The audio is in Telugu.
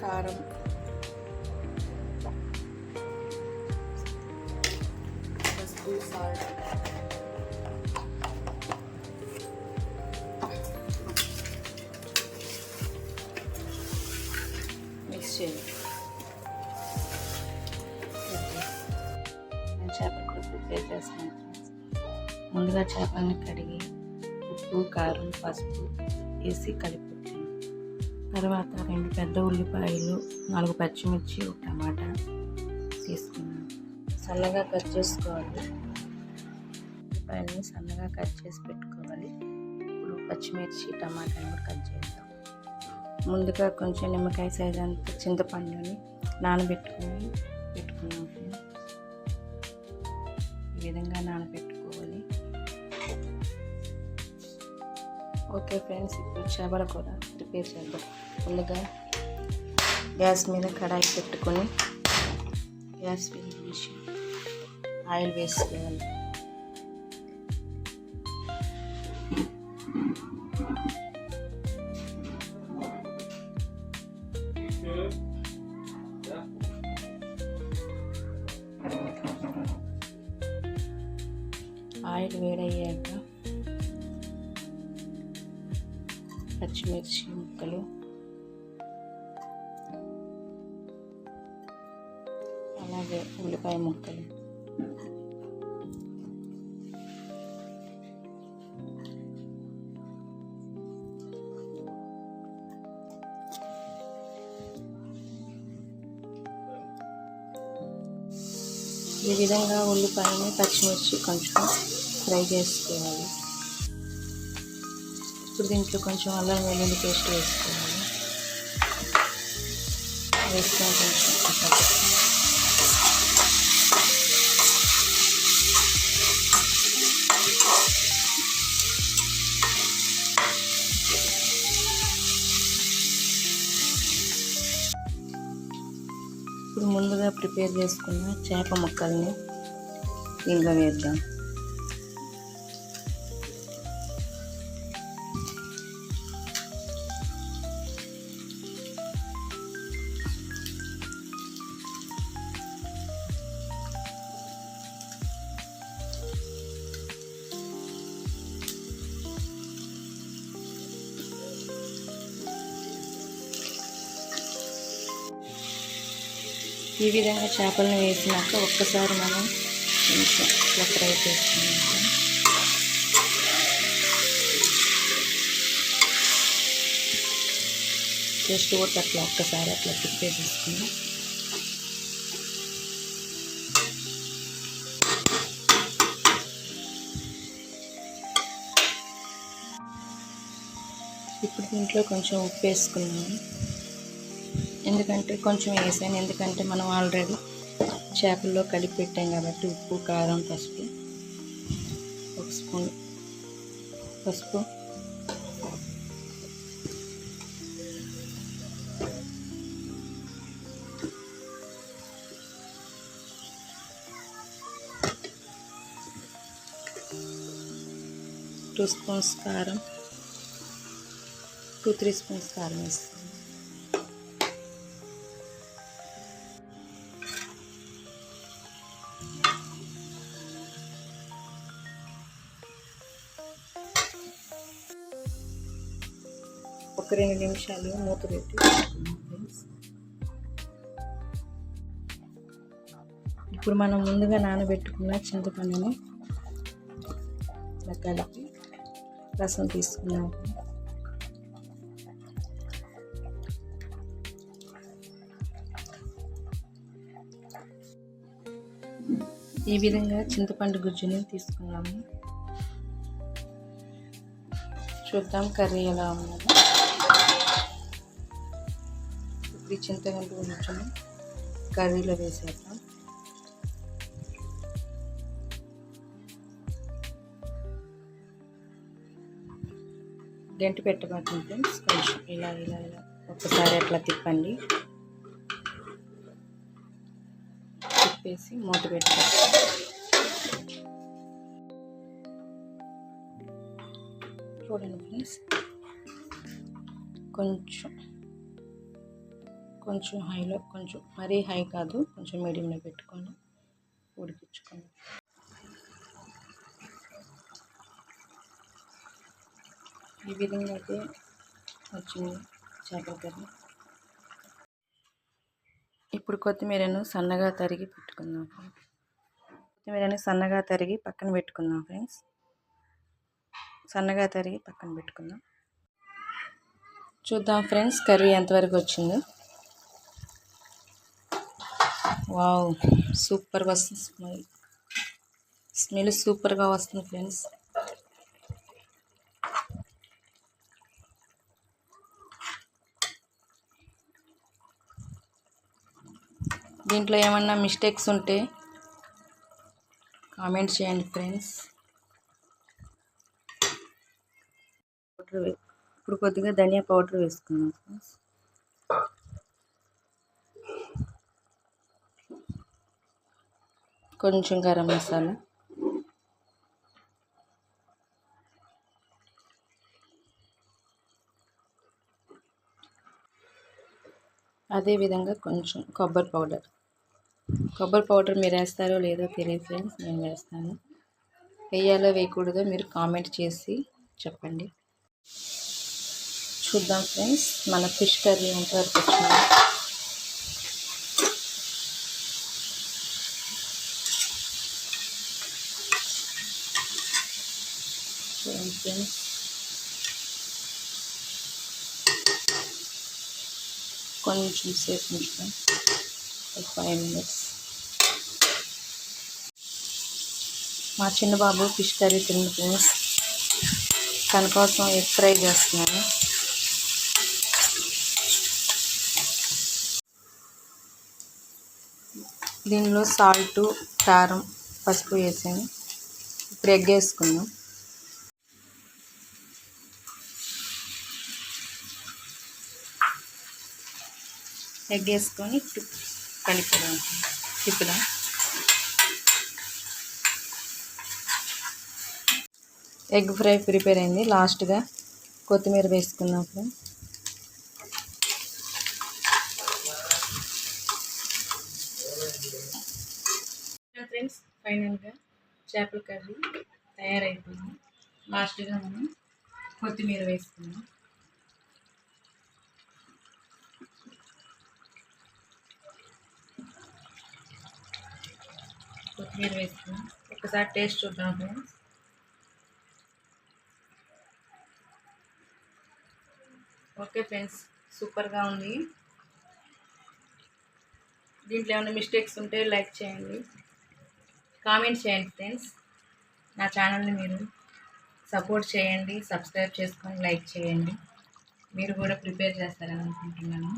కారం పసుపు సాల్ట్ మిక్స్ చేయాలి నేను చేపల కూర ప్రిపేర్ చేస్తాను ముందుగా చేపల్ని కడిగి ఉప్పు కారం పసుపు వేసి కలిపి పెట్టాను తర్వాత రెండు పెద్ద ఉల్లిపాయలు నాలుగు పచ్చిమిర్చి ఒక టమాటా తీసుకున్నాను. సన్నగా కట్ చేసుకోవాలి. ఉల్లిపాయలని సన్నగా కట్ చేసి పెట్టుకోవాలి. ఇప్పుడు పచ్చిమిర్చి టమాటాని కూడా కట్ చేద్దాం. ముందుగా కొంచెం నిమ్మకాయ సైజ్ అంత చింతపండుని నానబెట్టుకుని పెట్టుకున్నాం ఈ విధంగా నానబెట్టుకుని ఓకే ఫ్రెండ్స్ ఇప్పుడు చేపల కూర ప్రిపేర్ చేద్దాం. ముందుగా గ్యాస్ మీద కడాయి పెట్టుకొని గ్యాస్ వెలిగించి ఆయిల్ వేసుకోవాలి. ఆయిల్ వేడయ్యాక పచ్చిమిర్చి ముక్కలు. అలాగే ఉల్లిపాయ ముక్కలు. ఈ విధంగా ఉల్లిపాయని పచ్చిమిర్చి కొంచెం ఫ్రై చేసుకోవాలి. ఇప్పుడు దీంట్లో కొంచెం అల్లం వెల్లుల్లి పేస్ట్ వేసుకోవాలి. వేసుకొని కొంచెం అట్లా ఇప్పుడు ముందుగా ప్రిపేర్ చేసుకున్న చేప ముక్కల్ని ఇంకా వేద్దాం. ఈ విధంగా చేపలను వేసినాక ఒక్కసారి మనం కొంచెం ఇట్లా ఫ్రై చేసుకున్నాక జస్ట్ ఒకటి అట్లా ఒక్కసారి అట్లా తిప్పేసేసుకున్నాం ఇప్పుడు దీంట్లో కొంచెం ఉప్పు వేసుకున్నాము ఎందుకంటే కొంచెం వేసాను. ఎందుకంటే మనం ఆల్రెడీ చేపల్లో కలిపి పెట్టాం కాబట్టి ఉప్పు కారం పసుపు. ఒక స్పూన్ పసుపు. టూ స్పూన్స్ కారం. టూ త్రీ స్పూన్స్ కారం వేస్తాను రెండు నిమిషాలు మూత పెట్టి ఫ్రెండ్స్. ఇప్పుడు మనం ముందుగా నానబెట్టుకున్న చింతపండుని కలిపి రసం తీసుకున్నాం ఈ విధంగా చింతపండు గుజ్జుని తీసుకున్నాము చూద్దాం కర్రీ ఎలా ఉన్నదో ఇప్పుడు ఈ చింతగంట కొంచెం కర్రీలో వేసేద్దాం. గంటి పెట్టబడుతుంది ఫ్రెండ్స్. కొంచెం ఇలా ఇలా ఇలా ఒక్కసారి అట్లా తిప్పండి. తిప్పేసి మూత పెట్టుకోండి చూడండి ఫ్రెండ్స్. కొంచెం కొంచెం హైలో కొంచెం మరీ హై కాదు కొంచెం మీడియంలో పెట్టుకొని ఉడికించుకోండి. ఈ విధంగా అయితే వచ్చింది చేపల కర్రీ. ఇప్పుడు కొత్తిమీరను సన్నగా తరిగి పెట్టుకుందాం కొత్తిమీరని సన్నగా తరిగి పక్కన పెట్టుకుందాం ఫ్రెండ్స్. సన్నగా తరిగి పక్కన పెట్టుకుందాం. చూద్దాం ఫ్రెండ్స్ కర్రీ ఎంతవరకు వచ్చిందో. వావ్ సూపర్గా వస్తుంది స్మెల్. స్మెల్ సూపర్గా వస్తుంది ఫ్రెండ్స్. దీంట్లో ఏమన్నా మిస్టేక్స్ ఉంటే కామెంట్ చేయండి ఫ్రెండ్స్. పౌడర్ వే- ఇప్పుడు కొద్దిగా ధనియా పౌడర్ వేసుకున్నాం ఫ్రెండ్స్. కొంచెం గరం మసాలా. అదేవిధంగా కొంచెం కొబ్బరి పౌడర్. కొబ్బరి పౌడర్ మీరు వేస్తారో లేదో తెలియదు ఫ్రెండ్స్ నేను వేస్తాను. వేయాలో వేయకూడదో మీరు కామెంట్ చేసి చెప్పండి. చూద్దాం ఫ్రెండ్స్ మన ఫిష్ కర్రీ ఎంతవరకు వచ్చింది చూడండి ఫ్రెండ్స్ కొంచెం సేపు ఉంచుతాం ఫైవ్ మినిట్స్ మా చిన్న బాబు ఫిష్ కర్రీ తిన్న ఫ్రెండ్స్ తన కోసం ఎగ్ ఫ్రై చేస్తున్నాను దీనిలో సాల్ట్ కారం పసుపు వేసాను. ఇప్పుడు ఎగ్ వేసుకున్నాం ఎగ్ వేసుకొని కలిపదాం. తిప్పుదాం. ఎగ్ ఫ్రై ప్రిపేర్ అయింది. లాస్ట్గా కొత్తిమీర వేసుకుందాం ఫ్రెండ్స్ ఫ్రెండ్స్ ఫైనల్గా చేపల కర్రీ తయారైపోయింది. లాస్ట్గా మనం కొత్తిమీర వేసుకుందాం. కొత్తిమీర వేసుకున్నాం ఒకసారి టేస్ట్ చూద్దాం ఓకే ఫ్రెండ్స్ సూపర్గా ఉంది. దీంట్లో ఏమైనా మిస్టేక్స్ ఉంటే లైక్ చేయండి. కామెంట్ చేయండి ఫ్రెండ్స్. నా ఛానల్ని మీరు సపోర్ట్ చేయండి సబ్స్క్రైబ్ చేసుకొని లైక్ చేయండి. మీరు కూడా ప్రిపేర్ చేస్తారని అనుకుంటున్నాను.